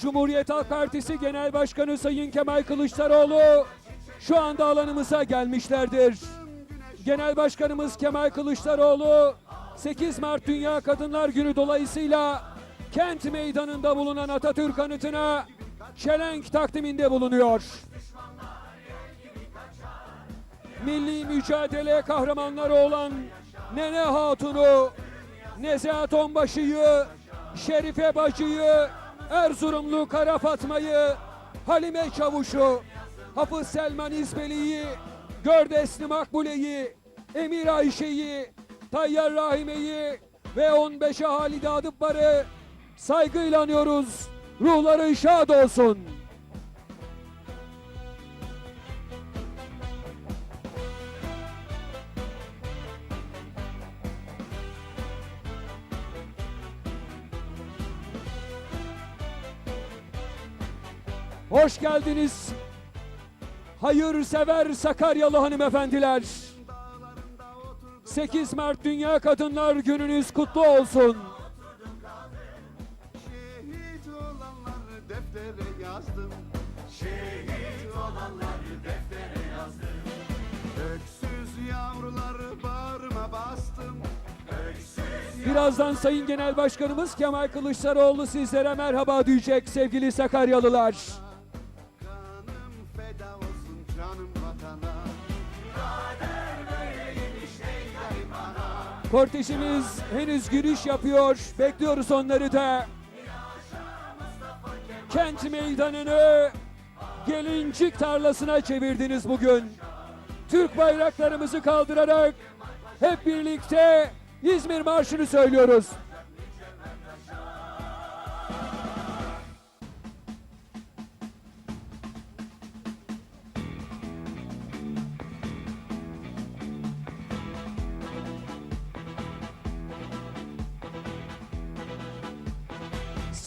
Cumhuriyet Halk Partisi Genel Başkanı Sayın Kemal Kılıçdaroğlu şu anda alanımıza gelmişlerdir. Genel Başkanımız Kemal Kılıçdaroğlu 8 Mart Dünya Kadınlar Günü dolayısıyla kent meydanında bulunan Atatürk anıtına çelenk takdiminde bulunuyor. Milli mücadele kahramanları olan Nene Hatun'u, Nezahat Onbaşı'yı, Şerife Bacı'yı, Erzurumlu Kara Fatma'yı, Halime Çavuş'u, Hafız Selman İzbeli'yi, Gördesli Makbule'yi, Emir Ayşe'yi, Tayyar Rahime'yi ve 15'e Halide Adıpbar'ı saygıyla anıyoruz. Ruhları şad olsun. Hoş geldiniz. Hayırsever Sakaryalı hanımefendiler. 8 Mart Dünya Kadınlar Gününüz kutlu olsun. Şehit olanları deftere yazdım. Şehit olanları deftere yazdım. Öksüz yavruları bağrıma bastım. Birazdan Sayın Genel Başkanımız Kemal Kılıçdaroğlu sizlere merhaba diyecek sevgili Sakaryalılar. Kortejimiz henüz giriş yapıyor. Bekliyoruz onları da. Kent meydanını gelincik tarlasına çevirdiniz bugün. Türk bayraklarımızı kaldırarak hep birlikte İzmir Marşı'nı söylüyoruz.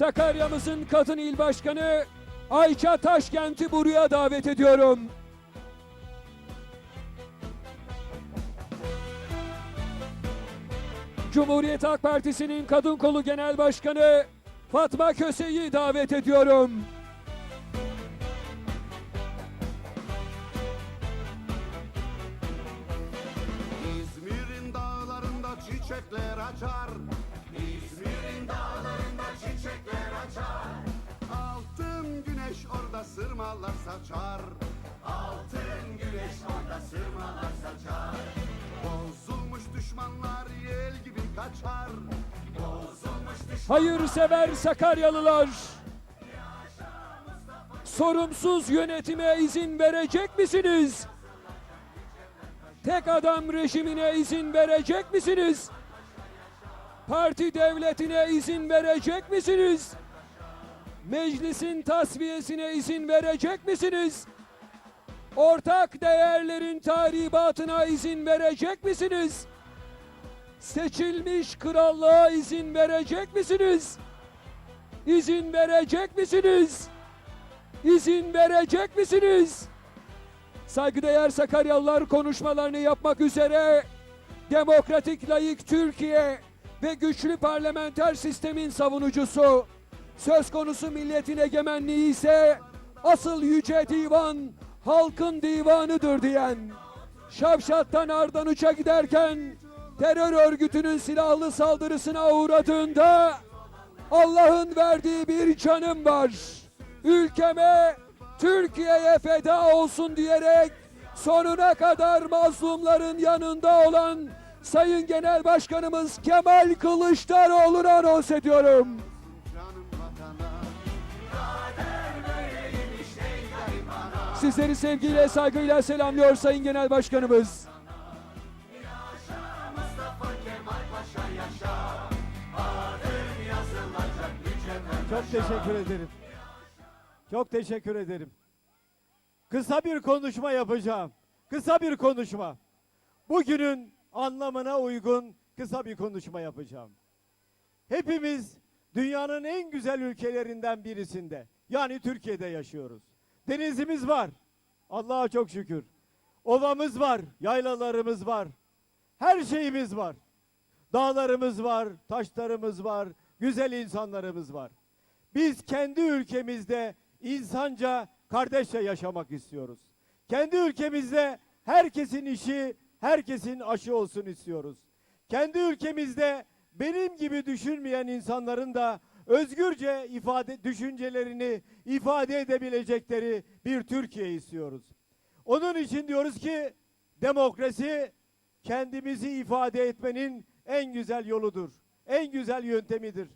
Sakarya'mızın kadın il başkanı Ayça Taşkent'i buraya davet ediyorum. Cumhuriyet Halk Partisi'nin kadın kolu genel başkanı Fatma Köse'yi davet ediyorum. İzmir'in dağlarında çiçekler açar. Dağlarında çiçekler açar. Altın güneş orada sırmalar saçar. Altın güneş orada sırmalar saçar. Bozulmuş düşmanlar yel gibi kaçar. Bozulmuş düşmanlar Hayırsever Sakaryalılar. Sorumsuz yönetime izin verecek misiniz? Tek adam rejimine izin verecek misiniz? Parti devletine izin verecek misiniz? Meclisin tasfiyesine izin verecek misiniz? Ortak değerlerin tahribatına izin verecek misiniz? seçilmiş krallığa izin verecek misiniz? İzin verecek misiniz? İzin verecek misiniz? Saygıdeğer Sakaryalılar konuşmalarını yapmak üzere demokratik layık Türkiye ve güçlü parlamenter sistemin savunucusu söz konusu milletin egemenliği ise asıl yüce divan halkın divanıdır diyen Şavşat'tan Ardanuç'a giderken terör örgütünün silahlı saldırısına uğradığında Allah'ın verdiği bir canım var. Ülkeme, Türkiye'ye feda olsun diyerek sonuna kadar mazlumların yanında olan Sayın Genel Başkanımız Kemal Kılıçdaroğlu'na anons ediyorum. Sizleri sevgiyle, saygıyla selamlıyor Sayın Genel Başkanımız. Çok teşekkür ederim. Çok teşekkür ederim. Kısa bir konuşma yapacağım. Kısa bir konuşma. Bugünün anlamına uygun kısa bir konuşma yapacağım. Hepimiz dünyanın en güzel ülkelerinden birisinde yani Türkiye'de yaşıyoruz. Denizimiz var. Allah'a çok şükür. Ovamız var, yaylalarımız var. Her şeyimiz var. Dağlarımız var, taşlarımız var, güzel insanlarımız var. Biz kendi ülkemizde insanca kardeşçe yaşamak istiyoruz. Kendi ülkemizde herkesin işi, herkesin aşı olsun istiyoruz. Kendi ülkemizde benim gibi düşünmeyen insanların da özgürce ifade düşüncelerini ifade edebilecekleri bir Türkiye istiyoruz. Onun için diyoruz ki demokrasi kendimizi ifade etmenin en güzel yoludur. En güzel yöntemidir.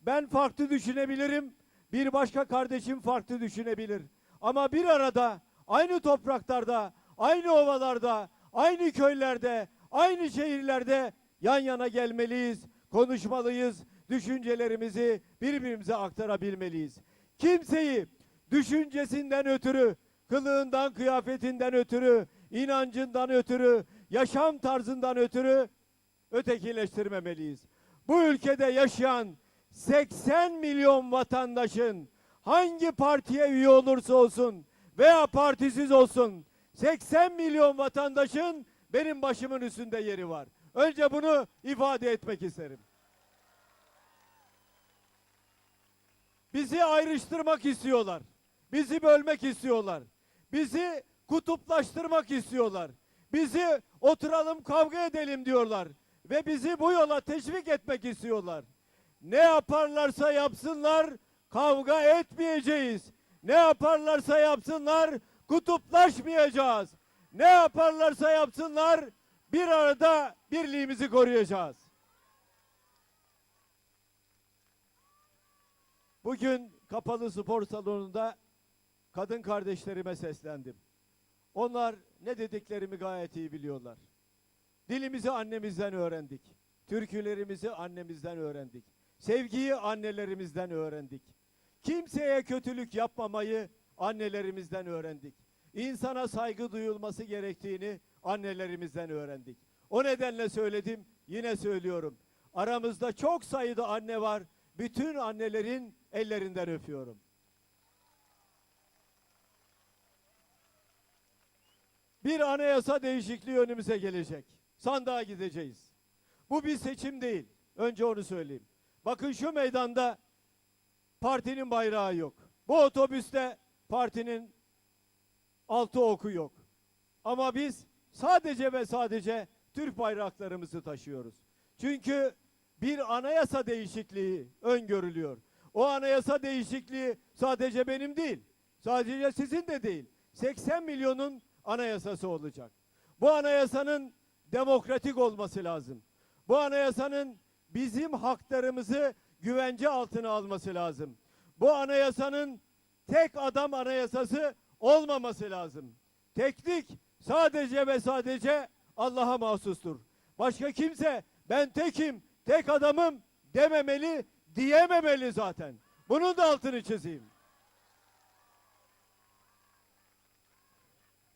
Ben farklı düşünebilirim. Bir başka kardeşim farklı düşünebilir. Ama bir arada aynı topraklarda, aynı ovalarda, aynı köylerde, aynı şehirlerde yan yana gelmeliyiz, konuşmalıyız, düşüncelerimizi birbirimize aktarabilmeliyiz. Kimseyi düşüncesinden ötürü, kılığından, kıyafetinden ötürü, inancından ötürü, yaşam tarzından ötürü ötekileştirmemeliyiz. Bu ülkede yaşayan 80 milyon vatandaşın hangi partiye üye olursa olsun veya partisiz olsun 80 milyon vatandaşın benim başımın üstünde yeri var. Önce bunu ifade etmek isterim. Bizi ayrıştırmak istiyorlar. Bizi bölmek istiyorlar. Bizi kutuplaştırmak istiyorlar. Bizi oturalım kavga edelim diyorlar. Ve bizi bu yola teşvik etmek istiyorlar. Ne yaparlarsa yapsınlar kavga etmeyeceğiz. Ne yaparlarsa yapsınlar kutuplaşmayacağız. Ne yaparlarsa yapsınlar bir arada birliğimizi koruyacağız. Bugün kapalı spor salonunda kadın kardeşlerime seslendim. Onlar ne dediklerimi gayet iyi biliyorlar. Dilimizi annemizden öğrendik. Türkülerimizi annemizden öğrendik. Sevgiyi annelerimizden öğrendik. Kimseye kötülük yapmamayı annelerimizden öğrendik. İnsana saygı duyulması gerektiğini annelerimizden öğrendik. O nedenle söyledim, yine söylüyorum. Aramızda çok sayıda anne var. Bütün annelerin ellerinden öpüyorum. Bir anayasa değişikliği önümüze gelecek. Sandığa gideceğiz. Bu bir seçim değil. Önce onu söyleyeyim. Bakın şu meydanda partinin bayrağı yok. Bu otobüste partinin altı oku yok. Ama biz sadece ve sadece Türk bayraklarımızı taşıyoruz. Çünkü bir anayasa değişikliği öngörülüyor. O anayasa değişikliği sadece benim değil, sadece sizin de değil. 80 milyonun anayasası olacak. Bu anayasanın demokratik olması lazım. Bu anayasanın bizim haklarımızı güvence altına alması lazım. Bu anayasanın tek adam anayasası olmaması lazım. Teknik sadece ve sadece Allah'a mahsustur. Başka kimse ben tekim, tek adamım dememeli, diyememeli zaten. Bunun da altını çizeyim.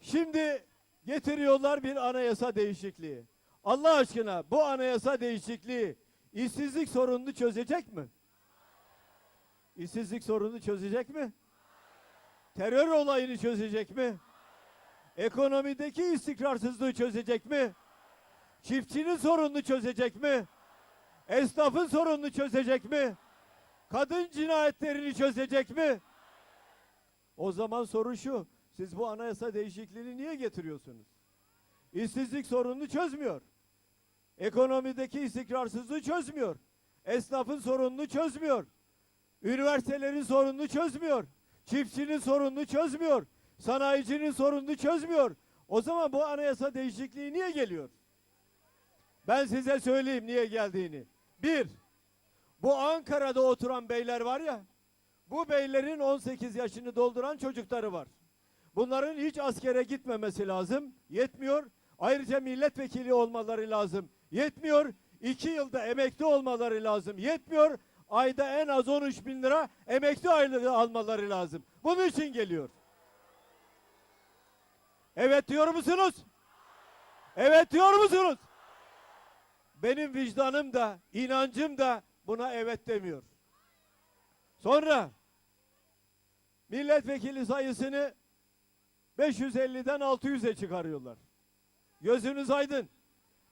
Şimdi getiriyorlar bir anayasa değişikliği. Allah aşkına bu anayasa değişikliği işsizlik sorununu çözecek mi? İşsizlik sorununu çözecek mi? Terör olayını çözecek mi? Ekonomideki istikrarsızlığı çözecek mi? Çiftçinin sorununu çözecek mi? Esnafın sorununu çözecek mi? Kadın cinayetlerini çözecek mi? O zaman soru şu. Siz bu anayasa değişikliğini niye getiriyorsunuz? İşsizlik sorununu çözmüyor. Ekonomideki istikrarsızlığı çözmüyor. Esnafın sorununu çözmüyor. Üniversitelerin sorununu çözmüyor. Çiftçinin sorununu çözmüyor. Sanayicinin sorununu çözmüyor. O zaman bu anayasa değişikliği niye geliyor? Ben size söyleyeyim niye geldiğini. Bir, bu Ankara'da oturan beyler var ya, bu beylerin 18 yaşını dolduran çocukları var. Bunların hiç askere gitmemesi lazım. Yetmiyor. Ayrıca milletvekili olmaları lazım. Yetmiyor. İki yılda emekli olmaları lazım. Yetmiyor. Ayda en az 13 bin lira emekli aylığı almaları lazım. Bunun için geliyor. Evet diyor musunuz? Evet diyor musunuz? Benim vicdanım da, inancım da buna evet demiyor. Sonra milletvekili sayısını 550'den 600'e çıkarıyorlar. Gözünüz aydın.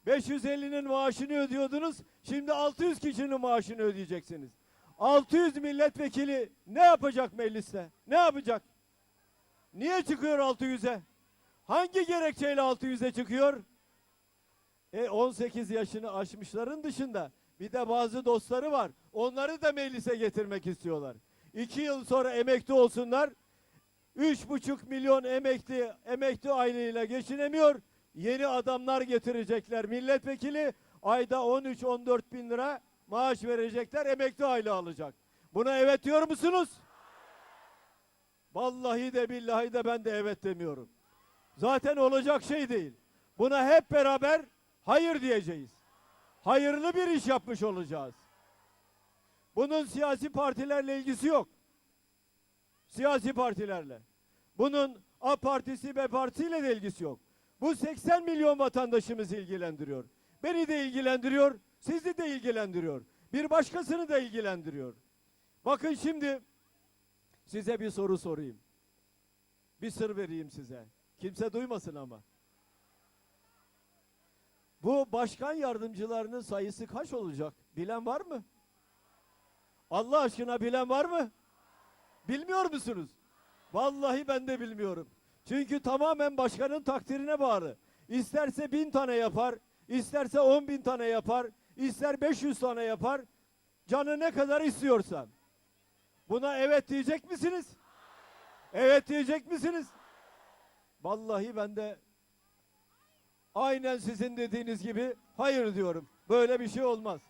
550'nin maaşını ödüyordunuz. Şimdi 600 kişinin maaşını ödeyeceksiniz. 600 milletvekili ne yapacak mecliste? Ne yapacak? Niye çıkıyor 600'e? Hangi gerekçeyle 600'e çıkıyor? E 18 yaşını aşmışların dışında bir de bazı dostları var. Onları da meclise getirmek istiyorlar. İki yıl sonra emekli olsunlar. Üç buçuk milyon emekli emekli aylığıyla geçinemiyor. Yeni adamlar getirecekler. Milletvekili ayda 13-14 bin lira maaş verecekler. Emekli aylığı alacak. Buna evet diyor musunuz? Vallahi de billahi de ben de evet demiyorum. Zaten olacak şey değil. Buna hep beraber hayır diyeceğiz. Hayırlı bir iş yapmış olacağız. Bunun siyasi partilerle ilgisi yok. Siyasi partilerle. Bunun A partisi B partisiyle de ilgisi yok. Bu 80 milyon vatandaşımızı ilgilendiriyor. Beni de ilgilendiriyor, sizi de ilgilendiriyor. Bir başkasını da ilgilendiriyor. Bakın şimdi size bir soru sorayım. Bir sır vereyim size. Kimse duymasın ama. Bu başkan yardımcılarının sayısı kaç olacak? Bilen var mı? Allah aşkına bilen var mı? Bilmiyor musunuz? Vallahi ben de bilmiyorum. Çünkü tamamen başkanın takdirine bağlı. İsterse bin tane yapar, isterse on bin tane yapar, ister 500 tane yapar. Canı ne kadar istiyorsan. Buna evet diyecek misiniz? Evet diyecek misiniz? Vallahi ben de aynen sizin dediğiniz gibi hayır diyorum. Böyle bir şey olmaz.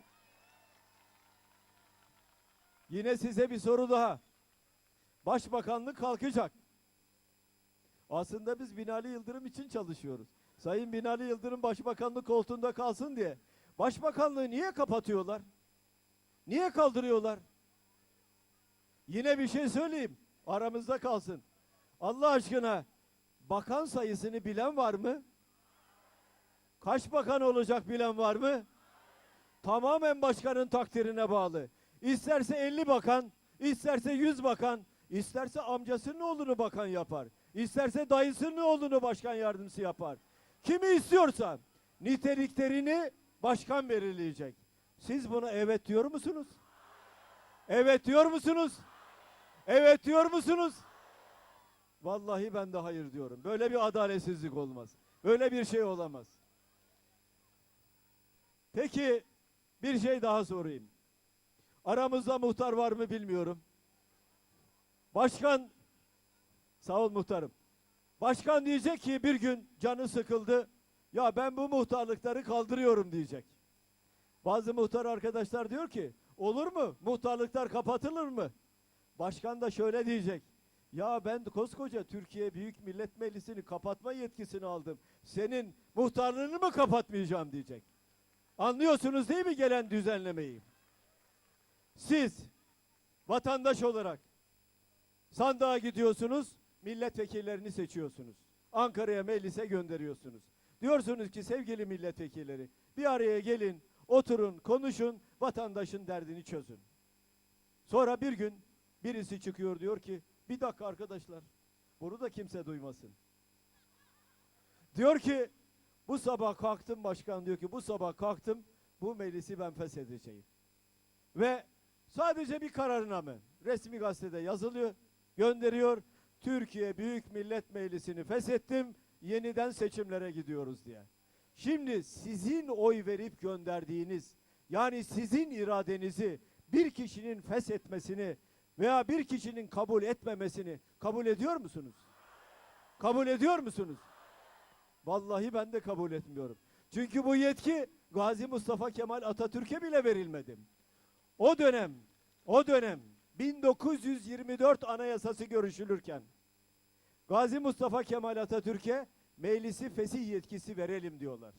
Yine size bir soru daha. Başbakanlık kalkacak. Aslında biz Binali Yıldırım için çalışıyoruz. Sayın Binali Yıldırım başbakanlık koltuğunda kalsın diye. Başbakanlığı niye kapatıyorlar? Niye kaldırıyorlar? Yine bir şey söyleyeyim. Aramızda kalsın. Allah aşkına bakan sayısını bilen var mı? Kaç bakan olacak bilen var mı? Tamamen başkanın takdirine bağlı. İsterse 50 bakan, isterse 100 bakan, isterse amcasının oğlunu bakan yapar. İsterse dayısının oğlunu başkan yardımcısı yapar. Kimi istiyorsa niteliklerini başkan belirleyecek. Siz buna evet diyor musunuz? Evet diyor musunuz? Evet diyor musunuz? Vallahi ben de hayır diyorum. Böyle bir adaletsizlik olmaz. Böyle bir şey olamaz. Peki bir şey daha sorayım. Aramızda muhtar var mı bilmiyorum. Başkan sağ ol muhtarım. Başkan diyecek ki bir gün canı sıkıldı. Ya ben bu muhtarlıkları kaldırıyorum diyecek. Bazı muhtar arkadaşlar diyor ki olur mu? Muhtarlıklar kapatılır mı? Başkan da şöyle diyecek. Ya ben koskoca Türkiye Büyük Millet Meclisi'ni kapatma yetkisini aldım. Senin muhtarlığını mı kapatmayacağım diyecek. Anlıyorsunuz değil mi gelen düzenlemeyi? Siz vatandaş olarak sandığa gidiyorsunuz, milletvekillerini seçiyorsunuz. Ankara'ya meclise gönderiyorsunuz. Diyorsunuz ki sevgili milletvekilleri bir araya gelin, oturun, konuşun, vatandaşın derdini çözün. Sonra bir gün birisi çıkıyor diyor ki bir dakika arkadaşlar bunu da kimse duymasın. Diyor ki bu sabah kalktım başkan diyor ki bu sabah kalktım bu meclisi ben feshedeceğim. Ve sadece bir kararname resmi gazetede yazılıyor, gönderiyor. Türkiye Büyük Millet Meclisi'ni feshettim, yeniden seçimlere gidiyoruz diye. Şimdi sizin oy verip gönderdiğiniz yani sizin iradenizi bir kişinin feshetmesini veya bir kişinin kabul etmemesini kabul ediyor musunuz? Kabul ediyor musunuz? Vallahi ben de kabul etmiyorum. Çünkü bu yetki Gazi Mustafa Kemal Atatürk'e bile verilmedi. O dönem, o dönem 1924 Anayasası görüşülürken Gazi Mustafa Kemal Atatürk'e meclisi fesih yetkisi verelim diyorlar.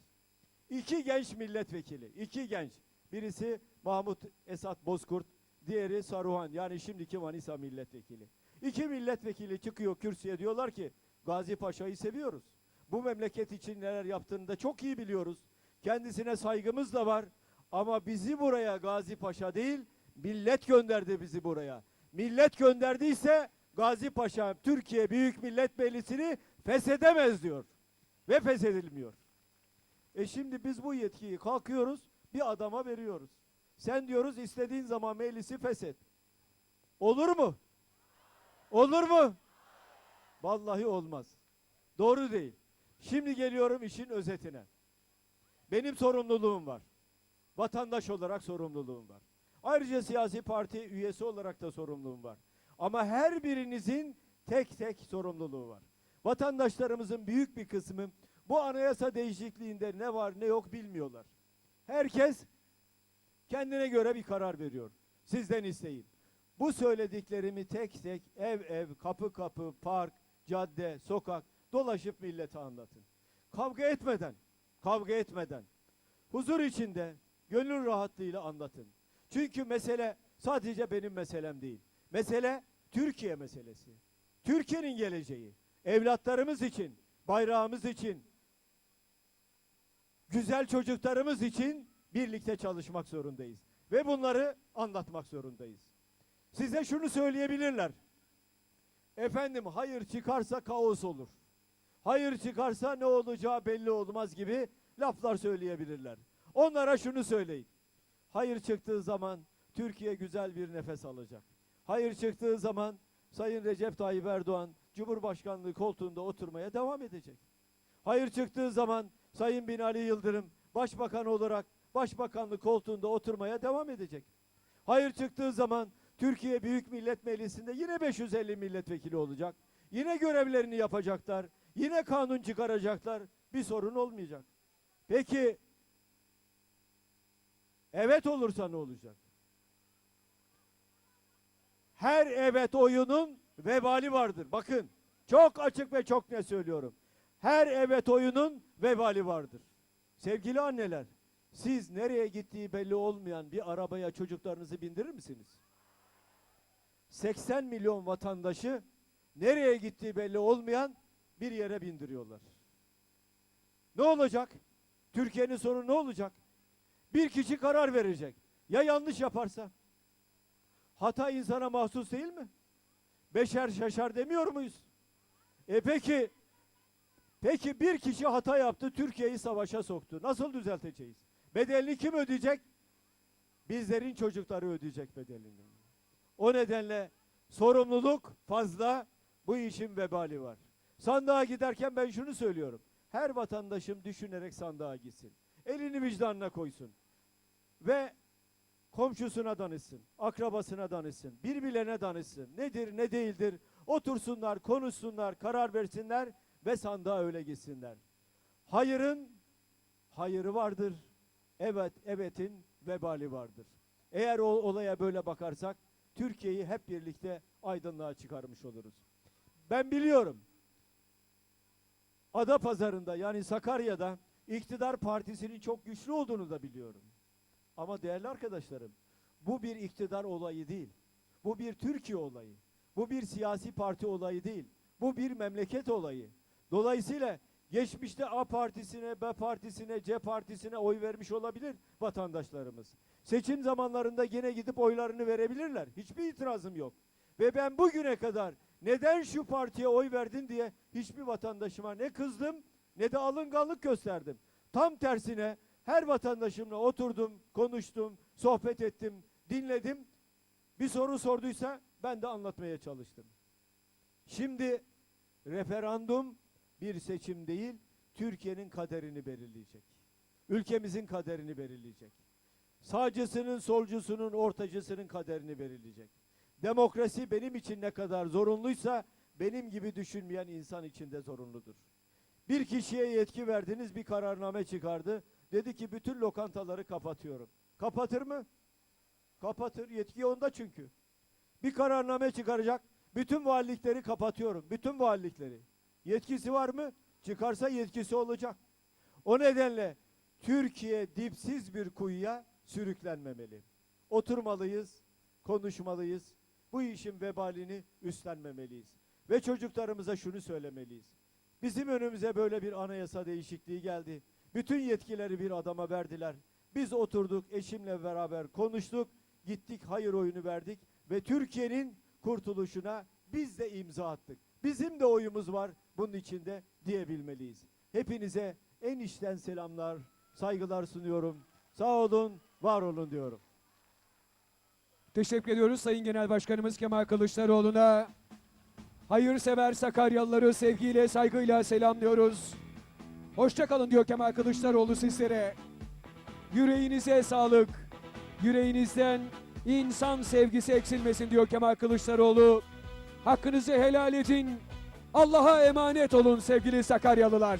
İki genç milletvekili, iki genç. Birisi Mahmut Esat Bozkurt, diğeri Saruhan yani şimdiki Manisa milletvekili. İki milletvekili çıkıyor kürsüye diyorlar ki Gazi Paşa'yı seviyoruz. Bu memleket için neler yaptığını da çok iyi biliyoruz. Kendisine saygımız da var. Ama bizi buraya Gazi Paşa değil, millet gönderdi bizi buraya. Millet gönderdiyse Gazi Paşa Türkiye Büyük Millet Meclisi'ni feshedemez diyor. Ve feshedilmiyor. E şimdi biz bu yetkiyi kalkıyoruz bir adama veriyoruz. Sen diyoruz istediğin zaman meclisi feshet. Olur mu? Olur mu? Vallahi olmaz. Doğru değil. Şimdi geliyorum işin özetine. Benim sorumluluğum var. Vatandaş olarak sorumluluğum var. Ayrıca siyasi parti üyesi olarak da sorumluluğum var. Ama her birinizin tek tek sorumluluğu var. Vatandaşlarımızın büyük bir kısmı bu anayasa değişikliğinde ne var ne yok bilmiyorlar. Herkes kendine göre bir karar veriyor. Sizden isteyin. Bu söylediklerimi tek tek ev ev, kapı kapı, park, cadde, sokak dolaşıp millete anlatın. Kavga etmeden, kavga etmeden, huzur içinde, gönül rahatlığıyla anlatın. Çünkü mesele sadece benim meselem değil. Mesele Türkiye meselesi. Türkiye'nin geleceği. Evlatlarımız için, bayrağımız için, güzel çocuklarımız için birlikte çalışmak zorundayız. Ve bunları anlatmak zorundayız. Size şunu söyleyebilirler. Efendim hayır çıkarsa kaos olur. Hayır çıkarsa ne olacağı belli olmaz gibi laflar söyleyebilirler. Onlara şunu söyleyin. Hayır çıktığı zaman Türkiye güzel bir nefes alacak. Hayır çıktığı zaman Sayın Recep Tayyip Erdoğan Cumhurbaşkanlığı koltuğunda oturmaya devam edecek. Hayır çıktığı zaman Sayın Binali Yıldırım Başbakan olarak Başbakanlık koltuğunda oturmaya devam edecek. Hayır çıktığı zaman Türkiye Büyük Millet Meclisi'nde yine 550 milletvekili olacak. Yine görevlerini yapacaklar. Yine kanun çıkaracaklar. Bir sorun olmayacak. Peki evet olursa ne olacak? Her evet oyunun vebali vardır. Bakın çok açık ve çok ne söylüyorum. Her evet oyunun vebali vardır. Sevgili anneler, siz nereye gittiği belli olmayan bir arabaya çocuklarınızı bindirir misiniz? 80 milyon vatandaşı nereye gittiği belli olmayan bir yere bindiriyorlar. Ne olacak? Türkiye'nin sonu ne olacak? Bir kişi karar verecek. Ya yanlış yaparsa? Hata insana mahsus değil mi? Beşer şaşar demiyor muyuz? E peki, peki bir kişi hata yaptı, Türkiye'yi savaşa soktu. Nasıl düzelteceğiz? Bedelini kim ödeyecek? Bizlerin çocukları ödeyecek bedelini. O nedenle sorumluluk fazla, bu işin vebali var. Sandığa giderken ben şunu söylüyorum. Her vatandaşım düşünerek sandığa gitsin. Elini vicdanına koysun. Ve komşusuna danışsın, akrabasına danışsın, birbirlerine danışsın. Nedir, ne değildir? Otursunlar, konuşsunlar, karar versinler ve sandığa öyle gitsinler. Hayırın hayırı vardır. Evet, evetin vebali vardır. Eğer o olaya böyle bakarsak Türkiye'yi hep birlikte aydınlığa çıkarmış oluruz. Ben biliyorum. Ada pazarında yani Sakarya'da iktidar partisinin çok güçlü olduğunu da biliyorum. Ama değerli arkadaşlarım, bu bir iktidar olayı değil. Bu bir Türkiye olayı. Bu bir siyasi parti olayı değil. Bu bir memleket olayı. Dolayısıyla geçmişte A partisine, B partisine, C partisine oy vermiş olabilir vatandaşlarımız. Seçim zamanlarında yine gidip oylarını verebilirler. Hiçbir itirazım yok. Ve ben bugüne kadar neden şu partiye oy verdin diye hiçbir vatandaşıma ne kızdım ne de alınganlık gösterdim. Tam tersine her vatandaşımla oturdum, konuştum, sohbet ettim, dinledim. Bir soru sorduysa ben de anlatmaya çalıştım. Şimdi referandum bir seçim değil, Türkiye'nin kaderini belirleyecek. Ülkemizin kaderini belirleyecek. Sağcısının, solcusunun, ortacısının kaderini belirleyecek. Demokrasi benim için ne kadar zorunluysa benim gibi düşünmeyen insan için de zorunludur. Bir kişiye yetki verdiniz, bir kararname çıkardı. Dedi ki bütün lokantaları kapatıyorum. Kapatır mı? Kapatır. Yetki onda çünkü. Bir kararname çıkaracak. Bütün valilikleri kapatıyorum. Bütün valilikleri. Yetkisi var mı? Çıkarsa yetkisi olacak. O nedenle Türkiye dipsiz bir kuyuya sürüklenmemeli. Oturmalıyız, konuşmalıyız. Bu işin vebalini üstlenmemeliyiz. Ve çocuklarımıza şunu söylemeliyiz. Bizim önümüze böyle bir anayasa değişikliği geldi. Bütün yetkileri bir adama verdiler. Biz oturduk eşimle beraber konuştuk. Gittik hayır oyunu verdik ve Türkiye'nin kurtuluşuna biz de imza attık. Bizim de oyumuz var bunun içinde diyebilmeliyiz. Hepinize en içten selamlar, saygılar sunuyorum. Sağ olun, var olun diyorum. Teşekkür ediyoruz Sayın Genel Başkanımız Kemal Kılıçdaroğlu'na. Hayırsever Sakaryalıları sevgiyle, saygıyla selamlıyoruz. Hoşça kalın diyor Kemal Kılıçdaroğlu sizlere. Yüreğinize sağlık. Yüreğinizden insan sevgisi eksilmesin diyor Kemal Kılıçdaroğlu. Hakkınızı helal edin. Allah'a emanet olun sevgili Sakaryalılar.